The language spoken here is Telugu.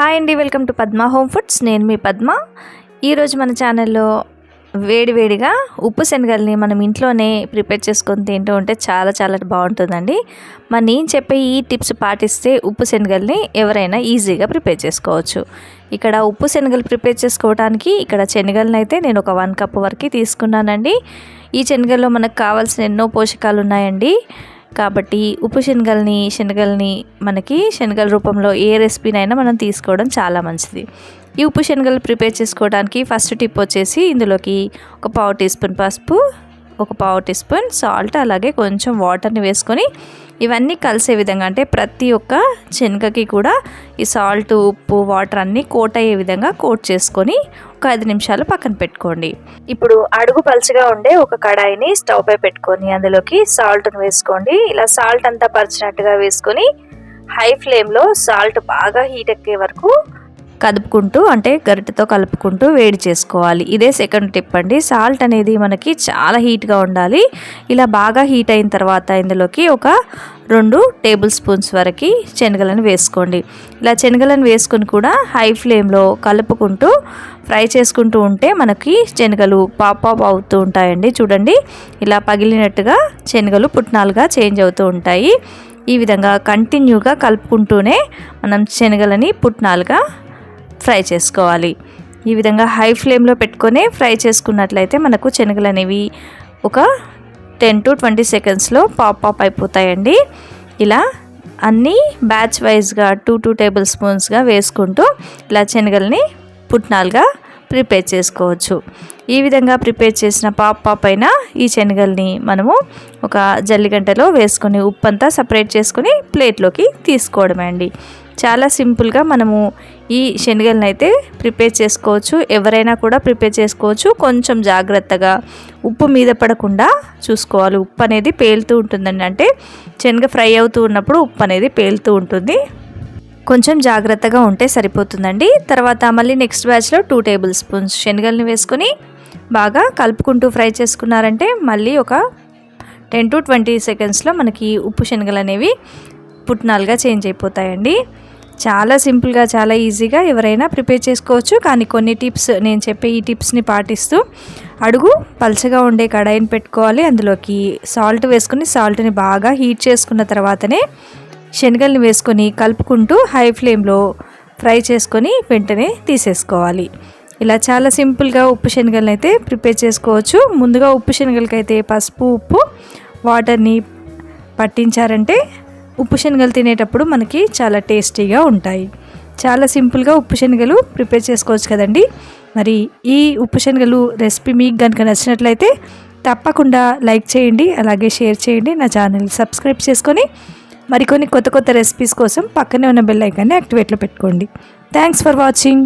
హాయ్ అండి welcome to Padma home foods. నేను మీ పద్మ. ఈరోజు మన ఛానల్లో వేడివేడిగా ఉప్పు శనగల్ని మనం ఇంట్లోనే ప్రిపేర్ చేసుకొని తింటూ ఉంటే చాలా చాలా బాగుంటుందండి. మరి నేను చెప్పే ఈ టిప్స్ పాటిస్తే ఉప్పు శనగల్ని ఎవరైనా ఈజీగా ప్రిపేర్ చేసుకోవచ్చు. ఇక్కడ ఉప్పు శనగలు ప్రిపేర్ చేసుకోవడానికి ఇక్కడ శనగలను అయితే నేను ఒక వన్ కప్ వరకు తీసుకున్నానండి. ఈ శనగల్లో మనకు కావాల్సిన ఎన్నో పోషకాలు ఉన్నాయండి. కాబట్టి ఉప్పు శనగల్ని శనగల్ని మనకి శనగల రూపంలో ఏ రెసిపీనైనా మనం తీసుకోవడం చాలా మంచిది. ఈ ఉప్పు శనగలు ప్రిపేర్ చేసుకోవడానికి ఫస్ట్ టిప్ వచ్చేసి ఇందులోకి ఒక పావు టీ స్పూన్ పసుపు ఒక పావు టీ స్పూన్ సాల్ట్ అలాగే కొంచెం వాటర్ని వేసుకొని ఇవన్నీ కలిసే విధంగా అంటే ప్రతి ఒక్క శనగకి కూడా ఈ సాల్ట్ ఉప్పు వాటర్ అన్నీ కోట్ అయ్యే విధంగా కోట్ చేసుకొని ఒక ఐదు నిమిషాలు పక్కన పెట్టుకోండి. ఇప్పుడు అడుగు పలుచగా ఉండే ఒక కడాయిని స్టవ్ పై పెట్టుకొని అందులోకి సాల్ట్ను వేసుకోండి. ఇలా సాల్ట్ అంతా పరిచినట్టుగా వేసుకొని హై ఫ్లేమ్లో సాల్ట్ బాగా హీట్ ఎక్కే వరకు కదుపుకుంటూ అంటే గరిటెతో కలుపుకుంటూ వేడి చేసుకోవాలి. ఇదే సెకండ్ టిప్ అండి. సాల్ట్ అనేది మనకి చాలా హీట్గా ఉండాలి. ఇలా బాగా హీట్ అయిన తర్వాత ఇందులోకి ఒక రెండు టేబుల్ స్పూన్స్ వరకు శనగలను వేసుకోండి. ఇలా శనగలను వేసుకొని కూడా హై ఫ్లేమ్లో కలుపుకుంటూ ఫ్రై చేసుకుంటూ ఉంటే మనకి శనగలు పాప్ పాప్ అవుతూ ఉంటాయండి. చూడండి ఇలా పగిలినట్టుగా శనగలు పుట్నాలుగా చేంజ్ అవుతూ ఉంటాయి. ఈ విధంగా కంటిన్యూగా కలుపుకుంటూనే మనం శనగలని పుట్నాలుగా ఫ్రై చేసుకోవాలి. ఈ విధంగా హై ఫ్లేమ్లో పెట్టుకొని ఫ్రై చేసుకున్నట్లయితే మనకు శనగలు అనేవి ఒక టెన్ టు ట్వంటీ సెకండ్స్లో పాప్ పాప్ అయిపోతాయండి. ఇలా అన్నీ బ్యాచ్ వైజ్గా టూ టూ టేబుల్ స్పూన్స్గా వేసుకుంటూ ఇలా శనగల్ని పుట్నాలుగా ప్రిపేర్ చేసుకోవచ్చు. ఈ విధంగా ప్రిపేర్ చేసిన పాప్ పాప్ అయిన ఈ శనగల్ని మనము ఒక జల్లిగంటలో వేసుకొని ఉప్పు అంతా సపరేట్ చేసుకొని ప్లేట్లోకి తీసుకోవడమే అండి. చాలా సింపుల్గా మనము ఈ శనగలను అయితే ప్రిపేర్ చేసుకోవచ్చు. ఎవరైనా కూడా ప్రిపేర్ చేసుకోవచ్చు. కొంచెం జాగ్రత్తగా ఉప్పు మీద పడకుండా చూసుకోవాలి. ఉప్పు అనేది పేలుతూ ఉంటుందండి. అంటే శనగ ఫ్రై అవుతూ ఉన్నప్పుడు ఉప్పు అనేది పేలుతూ ఉంటుంది. కొంచెం జాగ్రత్తగా ఉంటే సరిపోతుందండి. తర్వాత మళ్ళీ నెక్స్ట్ బ్యాచ్లో టూ టేబుల్ స్పూన్స్ శనగల్ని వేసుకొని బాగా కలుపుకుంటూ ఫ్రై చేసుకున్నారంటే మళ్ళీ ఒక టెన్ టు ట్వంటీ సెకండ్స్లో మనకి ఉప్పు శనగలు అనేవి పుట్నాలుగా చేంజ్ అయిపోతాయండి. చాలా సింపుల్గా చాలా ఈజీగా ఎవరైనా ప్రిపేర్ చేసుకోవచ్చు. కానీ కొన్ని టిప్స్ నేను చెప్పే ఈ టిప్స్ని పాటిస్తూ అడుగు పలచగా ఉండే కడాయిని పెట్టుకోవాలి. అందులోకి సాల్ట్ వేసుకుని సాల్ట్ని బాగా హీట్ చేసుకున్న తర్వాతనే శనగల్ని వేసుకొని కలుపుకుంటూ హై ఫ్లేమ్లో ఫ్రై చేసుకొని వెంటనే తీసేసుకోవాలి. ఇలా చాలా సింపుల్గా ఉప్పు శనగలను అయితే ప్రిపేర్ చేసుకోవచ్చు. ముందుగా ఉప్పు శనగలకైతే పసుపు ఉప్పు వాటర్ని పట్టించారంటే ఉప్పు శనగలు తినేటప్పుడు మనకి చాలా టేస్టీగా ఉంటాయి. చాలా సింపుల్గా ఉప్పు శనగలు ప్రిపేర్ చేసుకోవచ్చు కదండి. మరి ఈ ఉప్పు శనగలు రెసిపీ మీకు కనుక నచ్చినట్లయితే తప్పకుండా లైక్ చేయండి అలాగే షేర్ చేయండి నా ఛానల్ సబ్స్క్రైబ్ చేసుకొని మరికొన్ని కొత్త కొత్త రెసిపీస్ కోసం పక్కనే ఉన్న బెల్ ఐకాన్ని యాక్టివేట్లో పెట్టుకోండి. Thanks for watching.